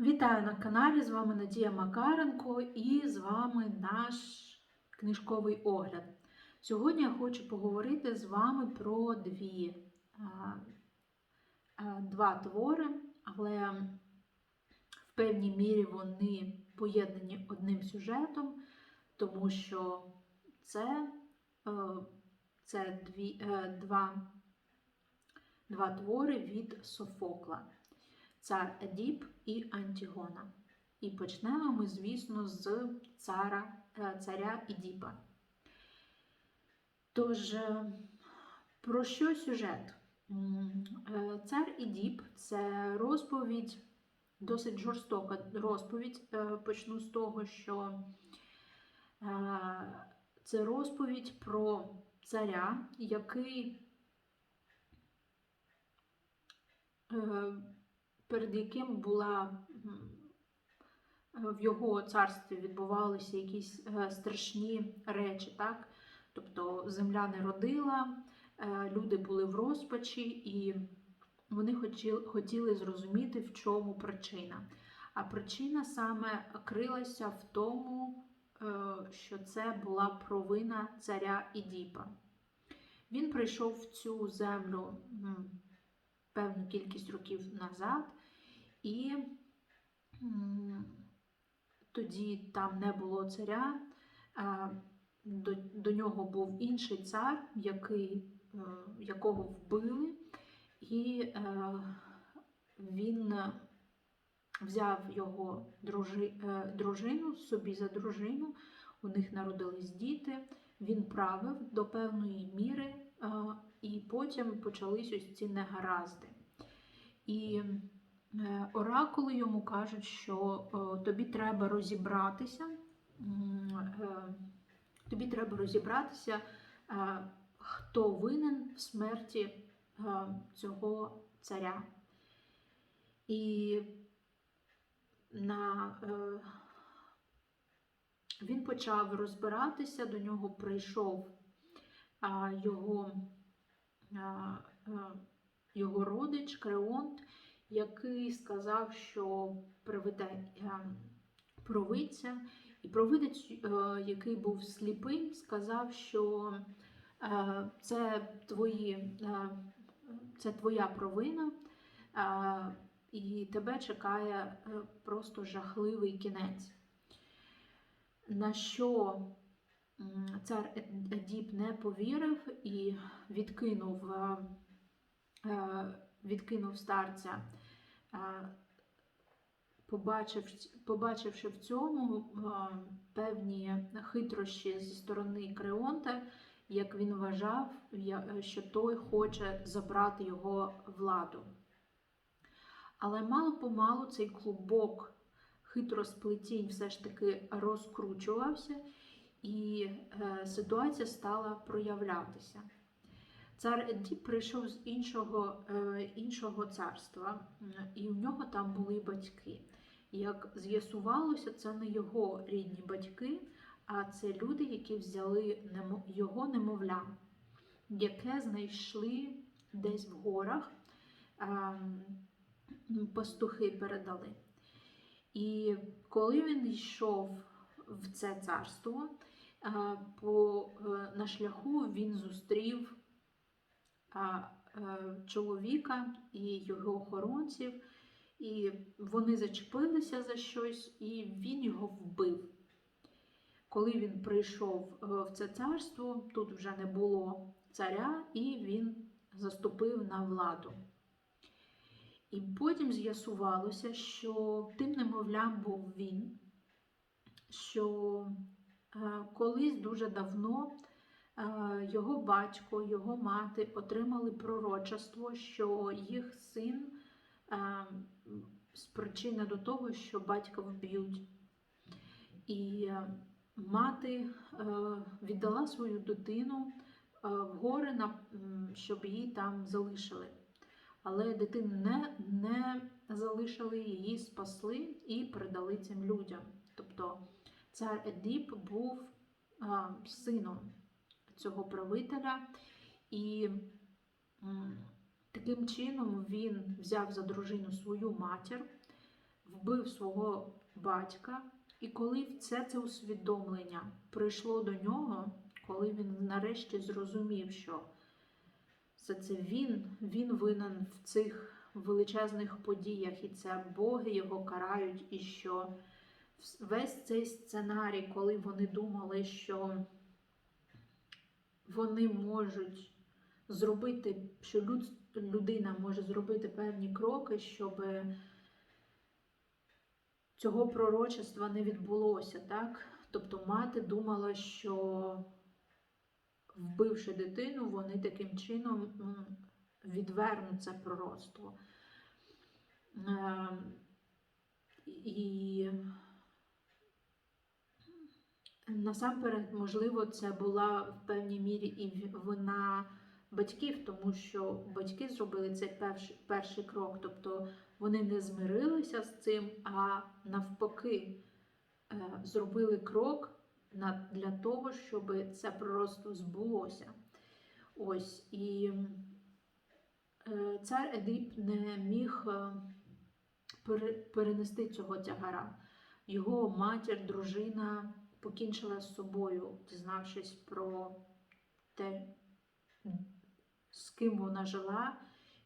Вітаю на каналі! З вами Надія Макаренко і з вами наш книжковий огляд. Сьогодні я хочу поговорити з вами про дві, два твори, але в певній мірі вони поєднані одним сюжетом, тому що це, е, це дві, е, два, два твори від Софокла. Цар Едіп і Антігона. І почнемо ми, звісно, з цара, е, царя Едіпа. Тож, е, про що сюжет? Е, Цар Едіп це розповідь, досить жорстока розповідь. Почну з того, що це розповідь про царя, який перед яким була в його царстві відбувалися якісь е, страшні речі, так? Тобто земля не родила, е, люди були в розпачі, і вони хотіли, хотіли зрозуміти, в чому причина. А причина саме крилася в тому, е, що це була провина царя Ідіпа. Він прийшов в цю землю певну кількість років назад, і тоді там не було царя, до, до нього був інший цар, який, е, якого вбили, і е, він взяв його дружи, е, дружину собі за дружину, у них народились діти, він правив до певної міри, і потім почались ось ці негаразди. І оракули йому кажуть, що е, тобі треба розібратися, е, тобі треба розібратися, е, хто винен в смерті е, цього царя. І на, е, він почав розбиратися, до нього прийшов його, його родич Креонт, який сказав, що приведе е, провидця, і провидець, е, який був сліпий, сказав, що е, це, твої, це твоя провина, і тебе чекає просто жахливий кінець. На що цар Едіп не повірив і відкинув, відкинув старця, побачивши в цьому певні хитрощі зі сторони Креонта, як він вважав, що той хоче забрати його владу. Але мало-помалу цей клубок хитросплетінь все ж таки розкручувався, і е, ситуація стала проявлятися. Цар Едіп прийшов з іншого, е, іншого царства, і у нього там були батьки. Як з'ясувалося, це не його рідні батьки, а це люди, які взяли його немовля, яке знайшли десь в горах. ем, пастухи передали. І коли він йшов в це царство, е, по, е, на шляху він зустрів а, е, чоловіка і його охоронців, і вони зачепилися за щось, і він його вбив. Коли він прийшов е, в це царство, тут вже не було царя, і він заступив на владу. І потім з'ясувалося, що тим немовлям був він, що е, колись дуже давно його батько, його мати отримали пророчество, що їх син е, спричина до того, що батька вб'ють. І е, мати е, віддала свою дитину е, в гори, щоб її там залишили але дитину не, не залишили, її спасли і передали цим людям. Тобто цар Едіп був а, сином цього правителя, і таким чином він взяв за дружину свою матір, вбив свого батька, і коли все це усвідомлення прийшло до нього, коли він нарешті зрозумів, що все це він, він винен в цих величезних подіях, і це боги його карають, і що весь цей сценарій, коли вони думали, що вони можуть зробити, що люд, людина може зробити певні кроки, щоб цього пророчества не відбулося, так? Тобто мати думала, що вбивши дитину, вони таким чином відвернуть це пророцтво. Е, І насамперед, можливо, це була в певній мірі і вина батьків, тому що батьки зробили цей перший, перший крок, тобто вони не змирилися з цим, а навпаки е, зробили крок для того, щоб це пророцтво збулося. Ось і е, цар Едип не міг е, перенести цього тягара. Його матір, дружина покінчила з собою, дізнавшись про те, з ким вона жила,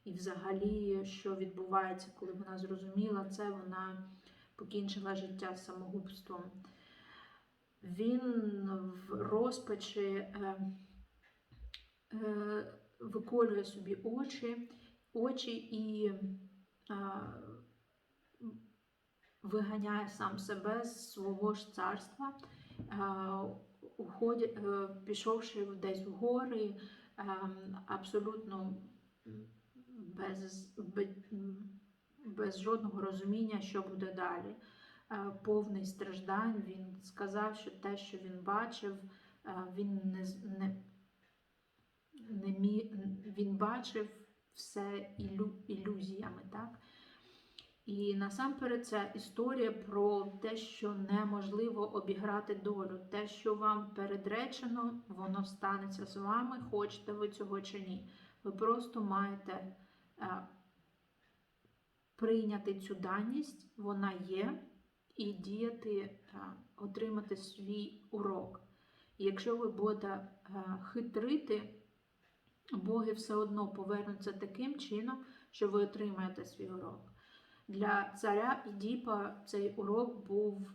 і взагалі, що відбувається, коли вона зрозуміла це, вона покінчила життя самогубством. Він в розпачі е, е, виколює собі очі, очі і е, виганяє сам себе з свого ж царства, е, пішовши десь в гори, е, абсолютно без, без, жодного розуміння, що буде далі. Е, Повний страждань, він сказав, що те, що він бачив, він не, не, не мі, він бачив все ілю, ілюзіями. Так? І насамперед ця історія про те, що неможливо обіграти долю, те, що вам передречено, воно станеться з вами, хочете ви цього чи ні. Ви просто маєте е, прийняти цю даність, вона є, і діяти, е, отримати свій урок. І якщо ви будете е, хитрити, боги все одно повернуться таким чином, що ви отримаєте свій урок. Для царя Ідіпа цей урок був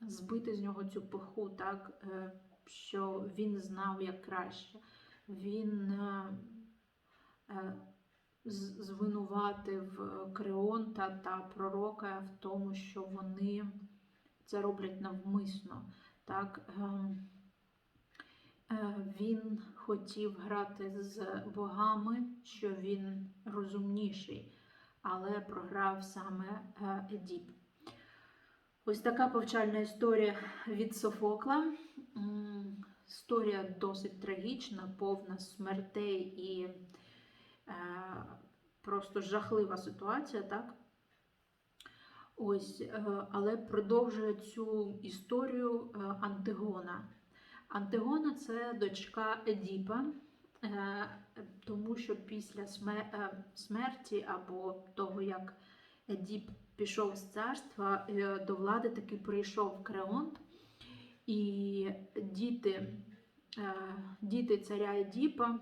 збити з нього цю пиху, так, е, що він знав як краще. Він е, е, звинуватив Креонта та пророка в тому, що вони це роблять навмисно. Так? Він хотів грати з богами, що він розумніший, але програв саме е, Едіп. Ось така повчальна історія від Софокла. Історія досить трагічна, повна смертей і е, просто жахлива ситуація, так? Ось, е, але продовжує цю історію е, Антигона. Антигона це дочка Едіпа, тому що після е, смерті або того, як Едіп пішов з царства, е, до влади таки прийшов Креонт, і діти, е, діти царя Едіпа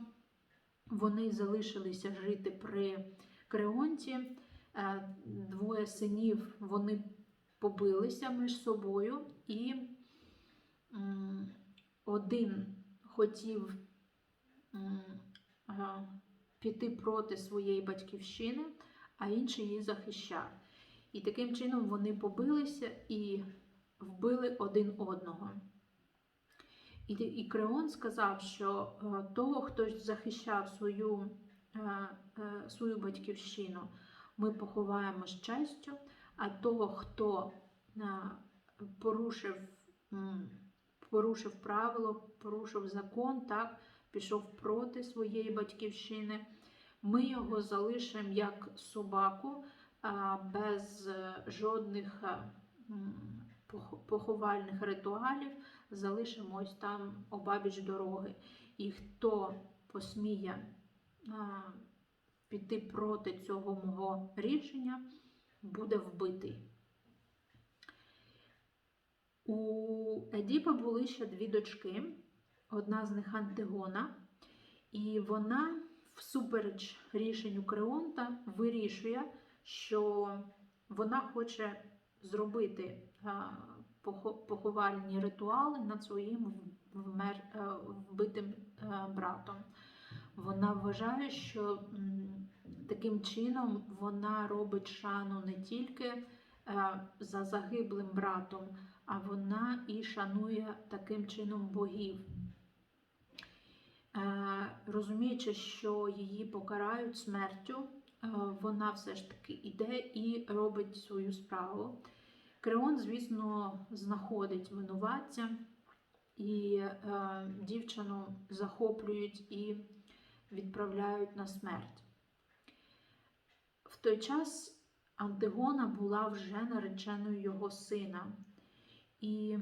вони залишилися жити при Креонті. Е, Двоє синів вони побилися між собою, і один хотів е, піти проти своєї батьківщини, а інший її захищав. І таким чином вони побилися і вбили один одного. І, і Креон сказав, що е, того, хто захищав свою, е, е, свою батьківщину, ми поховаємо з честю, а того, хто порушив, порушив правило, порушив закон, так, пішов проти своєї батьківщини, ми його залишимо як собаку без е, жодних е, поховальних ритуалів залишимо ось там обабіч дороги. І хто посміє піти проти цього мого рішення, буде вбитий. У Едіпа були ще дві дочки, одна з них Антигона, і вона, всупереч рішенню Креонта, вирішує, що вона хоче зробити поховальні ритуали над своїм е, вбитим е, братом. Вона вважає, що таким чином вона робить шану не тільки е, за загиблим братом, а вона і шанує таким чином богів. Е, Розуміючи, що її покарають смертю, е, вона все ж таки йде і робить свою справу. Креон, звісно, знаходить винуватця, і е, дівчину захоплюють і відправляють на смерть. В той час Антигона була вже нареченою його сина. І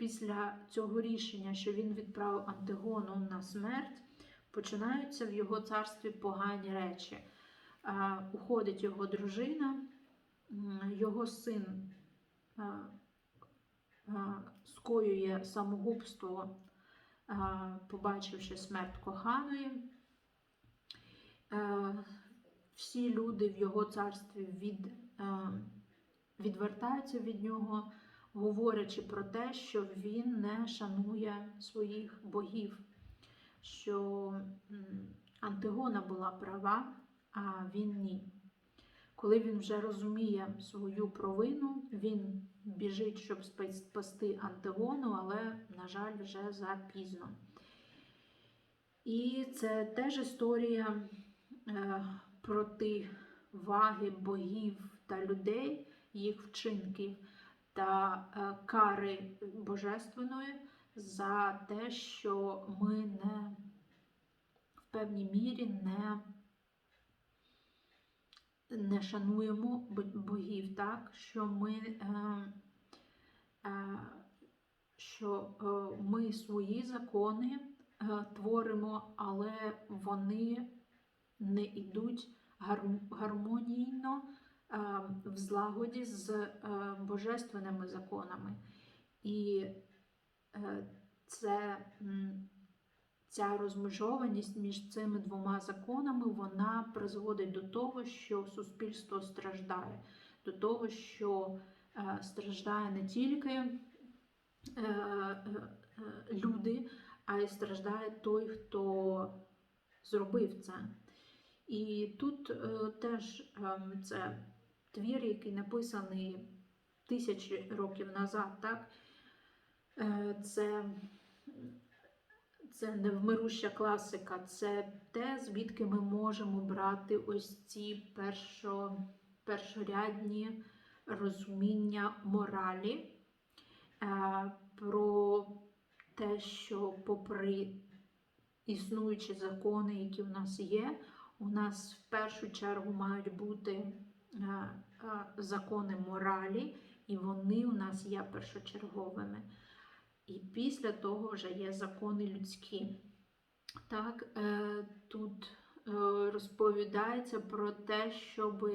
після цього рішення, що він відправив Антигону на смерть, починаються в його царстві погані речі. Е, Уходить його дружина, його син е, е, скоює самогубство, побачивши смерть коханої. Всі люди в його царстві від, відвертаються від нього, говорячи про те, що він не шанує своїх богів, що Антигона була права, а він ні. Коли він вже розуміє свою провину, він біжить, щоб спасти Антигону, але, на жаль, вже запізно. І це теж історія е, противаги богів та людей, їх вчинків та е, кари божественної за те, що ми не в певній мірі не, не шануємо богів, так? що ми, е, е, що е, ми свої закони е, творимо, але вони не йдуть гармонійно в злагоді з е, божественними законами. І е, це, ця розмежованість між цими двома законами вона призводить до того, що суспільство страждає, до того, що е, страждає не тільки люди, а й страждає той, хто зробив це. І тут теж ем, це твір, який написаний тисячі років назад, так? Е, це, це невмируща класика, це те, звідки ми можемо брати ось ці першо, першорядні розуміння моралі, е, про те, що попри існуючі закони, які в нас є, у нас в першу чергу мають бути закони моралі, і вони у нас є першочерговими. І після того вже є закони людські. Так, е, тут е, розповідається про те, щоб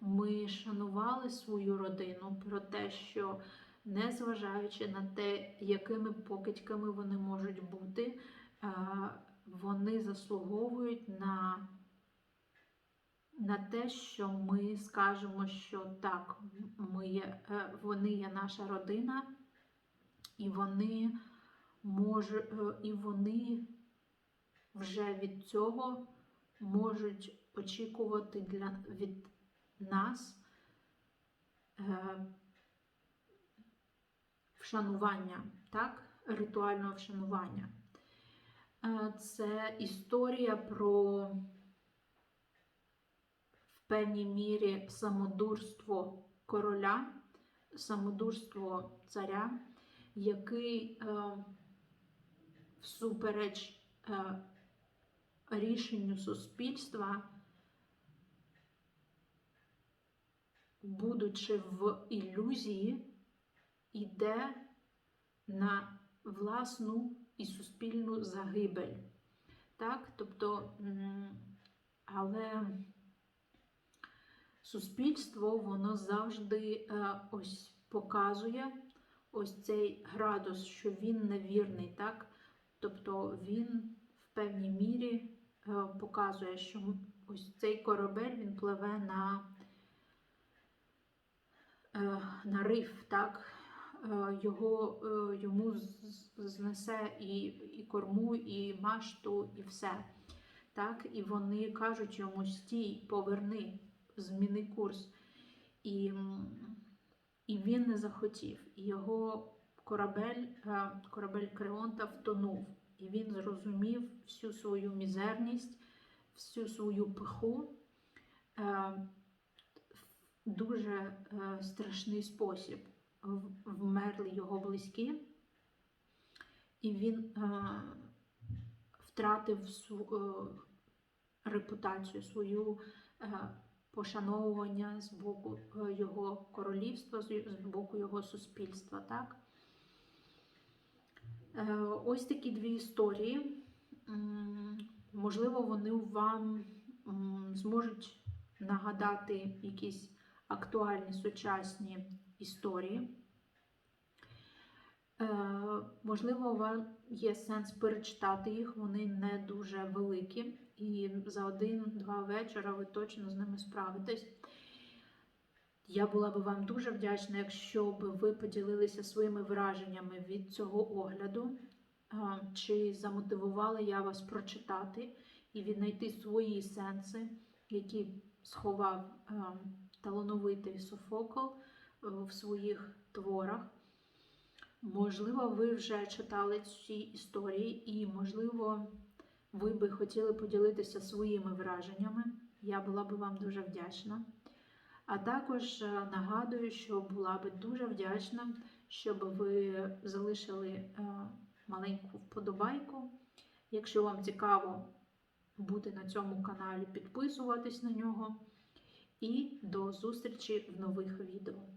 ми шанували свою родину, про те, що незважаючи на те, якими покидьками вони можуть бути, е, вони заслуговують на на те, що ми скажемо, що так, ми є, е, вони є наша родина, і вони може, і вони вже від цього можуть очікувати для, від нас е, вшанування, так? ритуального вшанування. Е, Це історія про в певній мірі самодурство короля, самодурство царя, який е, всупереч е, рішенню суспільства, будучи в ілюзії, йде на власну і суспільну загибель. Так? Тобто, але суспільство воно завжди е, ось показує ось цей градус, що він невірний, так? Тобто він в певній мірі е, показує, що ось цей корабель він пливе на, е, на риф, так? Його, йому знесе і, і корму, і машту, і все. Так? І вони кажуть йому стій, поверни, зміни курс. І, і він не захотів. Його корабель, е, корабель Креонта втонув. І він зрозумів всю свою мізерність, всю свою пиху е, в дуже е, страшний спосіб. Вмерли його близькі, і він е, втратив е, репутацію, свою е, пошановування з боку е, його королівства, з боку його суспільства. Так? Е, Ось такі дві історії. Можливо, вони вам зможуть нагадати якісь актуальні сучасні історії. Е, Можливо, вам є сенс перечитати їх, вони не дуже великі, і за один-два вечора ви точно з ними справитесь. Я була би вам дуже вдячна, якщо б ви поділилися своїми враженнями від цього огляду, чи замотивувала я вас прочитати і віднайти свої сенси, які сховав талановитий Софокл в своїх творах. Можливо, ви вже читали ці історії, і, можливо, ви би хотіли поділитися своїми враженнями. Я була би вам дуже вдячна. А також е, нагадую, що була би дуже вдячна, щоб ви залишили е, маленьку вподобайку. Якщо вам цікаво бути на цьому каналі, підписуватись на нього. І до зустрічі в нових відео.